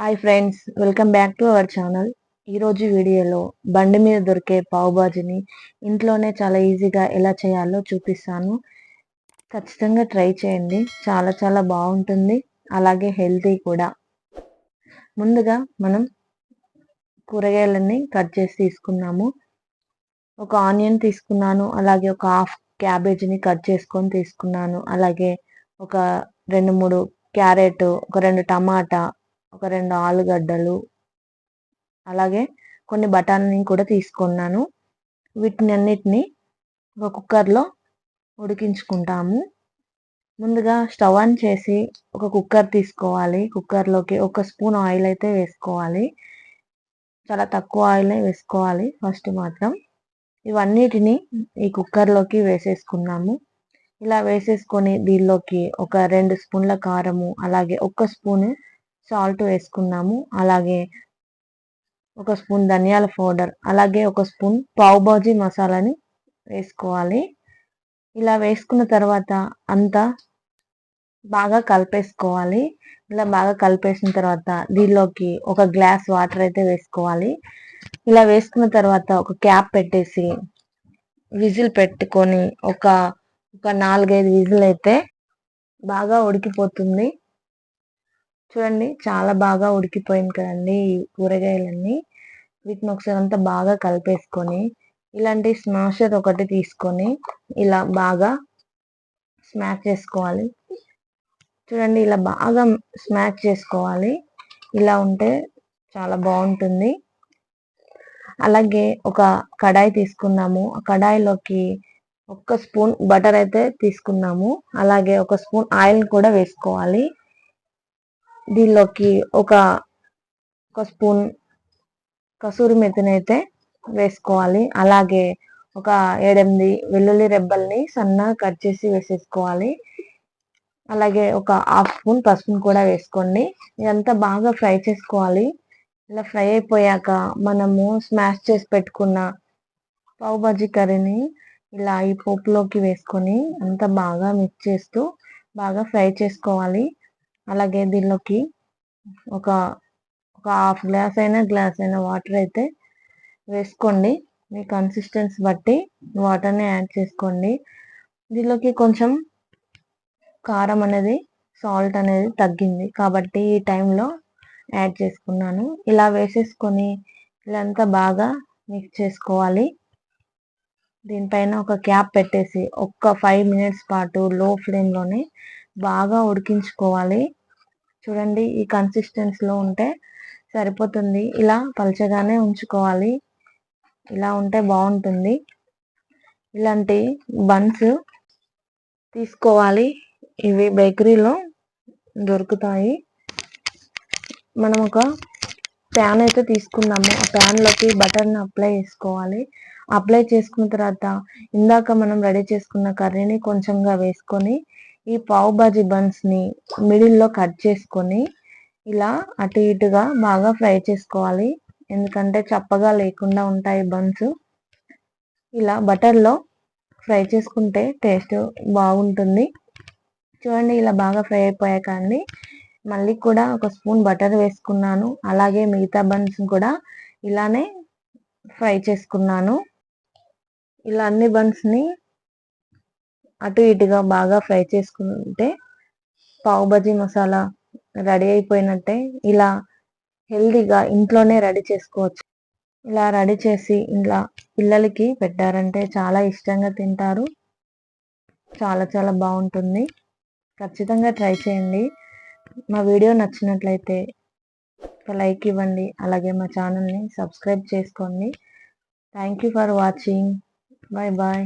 Hi friends welcome back to our channel ఈరోజు వీడియోలో బండి మీద దొరికే పావుబాజీని ఇంట్లోనే చాలా ఈజీగా ఎలా చేయాలో చూపిస్తాను. ఖచ్చితంగా ట్రై చేయండి. చాలా చాలా బాగుంటుంది. అలాగే హెల్తీ కూడా. ముందుగా మనం కూరగాయలన్నీ కట్ చేసి తీసుకున్నాము. ఒక ఆనియన్ తీసుకున్నాను. అలాగే ఒక హాఫ్ క్యాబేజీని కట్ చేసుకొని తీసుకున్నాను. అలాగే ఒక రెండు మూడు క్యారెట్ ఒక రెండు టమాటా ఒక రెండు ఆలుగడ్డలు అలాగే కొన్ని బఠానీని కూడా తీసుకున్నాను. వీటిని అన్నిటిని ఒక కుక్కర్లో ఉడికించుకుంటాము. ముందుగా స్టవ్ ఆన్ చేసి ఒక కుక్కర్ తీసుకోవాలి. కుక్కర్లోకి ఒక స్పూన్ ఆయిల్ అయితే వేసుకోవాలి. చాలా తక్కువ ఆయిల్ వేసుకోవాలి ఫస్ట్ మాత్రం. ఇవన్నిటిని ఈ కుక్కర్లోకి వేసేసుకున్నాము. ఇలా వేసేసుకొని దీనిలోకి ఒక రెండు స్పూన్ల కారము అలాగే ఒక స్పూన్ సాల్ట్ వేసుకున్నాము. అలాగే ఒక స్పూన్ ధనియాల పౌడర్ అలాగే ఒక స్పూన్ పావుబాజీ మసాలాని వేసుకోవాలి. ఇలా వేసుకున్న తర్వాత అంతా బాగా కలిపేసుకోవాలి. ఇలా బాగా కలిపేసిన తర్వాత దీనిలోకి ఒక గ్లాస్ వాటర్ అయితే వేసుకోవాలి. ఇలా వేసుకున్న తర్వాత ఒక క్యాప్ పెట్టేసి విజిల్ పెట్టుకొని ఒక ఒక నాలుగైదు విజిల్ అయితే బాగా ఉడికిపోతుంది. చూడండి చాలా బాగా ఉడికిపోయింది కదండి ఈ కూరగాయలన్నీ. వీటిని ఒకసారి అంతా బాగా కలిపేసుకొని ఇలాంటి స్మాషర్ ఒకటి తీసుకొని ఇలా బాగా స్మాష్ చేసుకోవాలి. చూడండి ఇలా బాగా స్మాష్ చేసుకోవాలి. ఇలా ఉంటే చాలా బాగుంటుంది. అలాగే ఒక కడాయి తీసుకున్నాము ఆ కడాయిలోకి ఒక స్పూన్ బటర్ అయితే తీసుకున్నాము అలాగే ఒక స్పూన్ ఆయిల్ కూడా వేసుకోవాలి. దీనిలోకి ఒక ఒక స్పూన్ కసూరి మెత్తనైతే వేసుకోవాలి. అలాగే ఒక ఏడెనిమిది వెల్లుల్లి రెబ్బల్ని సన్నగా కట్ చేసి వేసేసుకోవాలి. అలాగే ఒక హాఫ్ స్పూన్ పసుపుని కూడా వేసుకోండి. ఇదంతా బాగా ఫ్రై చేసుకోవాలి. ఇలా ఫ్రై అయిపోయాక మనము స్మాష్ చేసి పెట్టుకున్న పావు బజ్జీ కర్రీని ఇలా ఈ పోపులోకి వేసుకొని అంతా బాగా మిక్స్ చేస్తూ బాగా ఫ్రై చేసుకోవాలి. అలాగే దీనిలోకి ఒక ఒక హాఫ్ గ్లాస్ అయినా గ్లాస్ అయినా వాటర్ అయితే వేసుకోండి. మీ కన్సిస్టెన్సీ బట్టి వాటర్ని యాడ్ చేసుకోండి. దీనిలోకి కొంచెం కారం అనేది సాల్ట్ అనేది తగ్గింది. కాబట్టి ఈ టైంలో యాడ్ చేసుకున్నాను. ఇలా వేసేసుకొని ఇదంతా బాగా మిక్స్ చేసుకోవాలి. దీనిపైన ఒక క్యాప్ పెట్టేసి ఒక్క ఫైవ్ మినిట్స్ పాటు లో ఫ్లేమ్లోనే బాగా ఉడికించుకోవాలి. చూడండి ఈ కన్సిస్టెన్సీలో ఉంటే సరిపోతుంది. ఇలా పలచగానే ఉంచుకోవాలి. ఇలా ఉంటే బాగుంటుంది. ఇలాంటి బన్స్ తీసుకోవాలి. ఇవి బేకరీలో దొరుకుతాయి. మనం ఒక ప్యాన్ అయితే తీసుకున్నాము ఆ ప్యాన్లోకి బటర్ని అప్లై చేసుకోవాలి. అప్లై చేసుకున్న తర్వాత ఇందాక మనం రెడీ చేసుకున్న కర్రీని కొంచెంగా వేసుకొని ఈ పావు బాజీ బన్స్ని మిడిల్లో కట్ చేసుకొని ఇలా అటు ఇటుగా బాగా ఫ్రై చేసుకోవాలి. ఎందుకంటే చప్పగా లేకుండా ఉంటాయి బన్స్. ఇలా బటర్లో ఫ్రై చేసుకుంటే టేస్ట్ బాగుంటుంది. చూడండి ఇలా బాగా ఫ్రై అయిపోయాక అండి. మళ్ళీ కూడా ఒక స్పూన్ బటర్ వేసుకున్నాను. అలాగే మిగతా బన్స్ కూడా ఇలానే ఫ్రై చేసుకున్నాను. ఇలా అన్ని బన్స్ని అటు ఇటుగా బాగా ఫ్రై చేసుకుంటే పావు బజీ మసాలా రెడీ అయిపోయినట్టే ఇలా హెల్దీగా ఇంట్లోనే రెడీ చేసుకోవచ్చు. ఇలా రెడీ చేసి ఇలా పిల్లలకి పెట్టారంటే చాలా ఇష్టంగా తింటారు. చాలా చాలా బాగుంటుంది. ఖచ్చితంగా ట్రై చేయండి. మా వీడియో నచ్చినట్లయితే ఒక లైక్ ఇవ్వండి. అలాగే మా ఛానల్ని సబ్స్క్రైబ్ చేసుకోండి. Thank you for watching. Bye bye.